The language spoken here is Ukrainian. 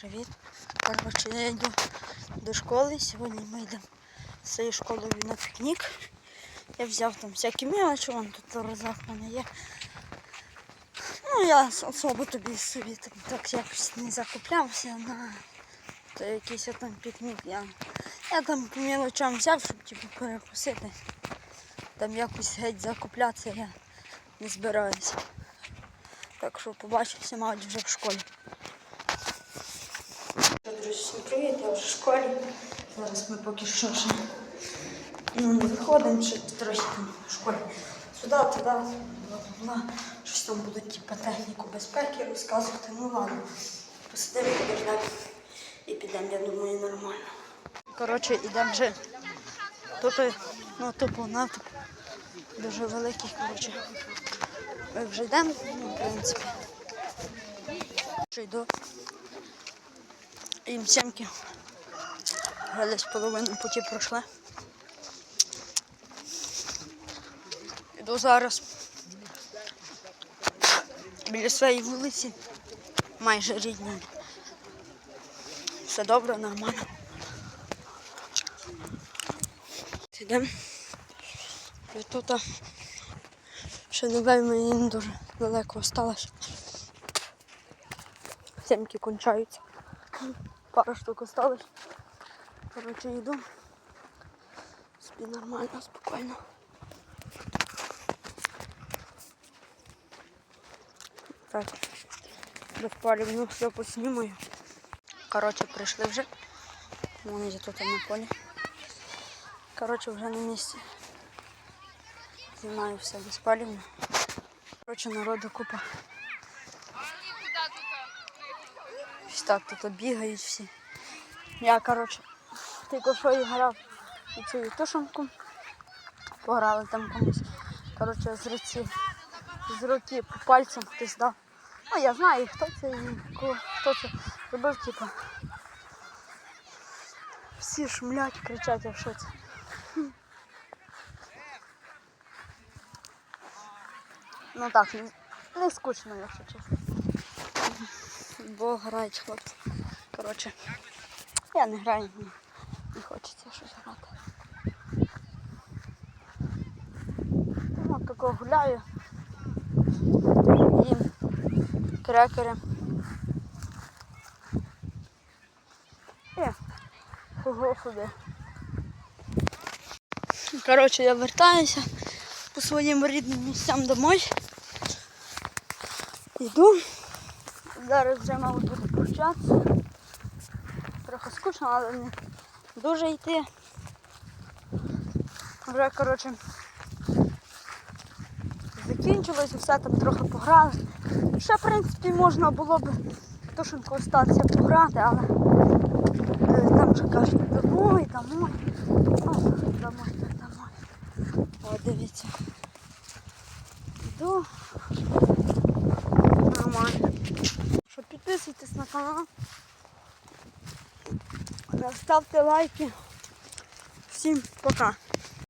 Привіт. Коротше, я йду до школи. Сьогодні ми йдемо з цією школою на пікнік. Я взяв там всякі мелочі, вон тут в мене є. Ну, я особо тобі собі там так якось не закуплявся на то якийсь там пікнік. Я, я там по мелочам взяв, щоб типу, перекусити. Там якось геть закуплятися я не збираюся. Так що побачимося, мабуть, вже в школі. Всім привіт, я вже в школі. Зараз ми поки що ще ну, не виходимо, ще трохи там в школі. Сюди, туди, бла-бла-бла. Щось там будуть типу, техніку безпеки розказувати. Ну ладно, посидимо, подождемо і підемо, я думаю, нормально. Коротше, йдемо вже. Тут ну, тупо натовп дуже великий, коротше. Ми вже йдемо, ну, в принципі. Йду. Їм сімки. Вже десь половину путі пройшли. Іду зараз біля своєї вулиці, майже рідної. Все добре, нормально. Йдемо. І тут ще не мені не дуже далеко осталось. Сімки кончаються. Пару штук осталось. Короче, йду. Спи нормально, спокійно. Так, безпалів, ну все поснімаю. Короче, прийшли вже. Вон я тут на полі. Короче, вже на місці. Знімаю все безпалівно. Короче, народу купа. Так тут бігають всі. Я, коротше, тільки що і грав у цю тушенку. Пограли там комусь. Коротше, з руці, з руки по пальцям хтось дав. Ну, я знаю, хто це і хто це робив, типу. Всі шумлять, кричать, а що це. Ну так, не, не скучно, якщо чесно. Бо грають хлопці. Коротше, я не граю, мені не хочеться щось грати. Ну, тако гуляю. Їм крекери. І кого сюди. Коротше, я вертаюся по своїм рідним місцям домой. Йду. Зараз вже, мабуть, буду прощатися. Трохи скучно, але не дуже йти. Вже, коротше, закінчилось, все там трохи пограли. Ще, в принципі, можна було б тушенку остатися пограти, але е, там вже кажуть, домой, домой. О, домой, домой. О, дивіться. Йду. Нормально. Що підписуйтесь на канал. Ставте лайки. Всім пока.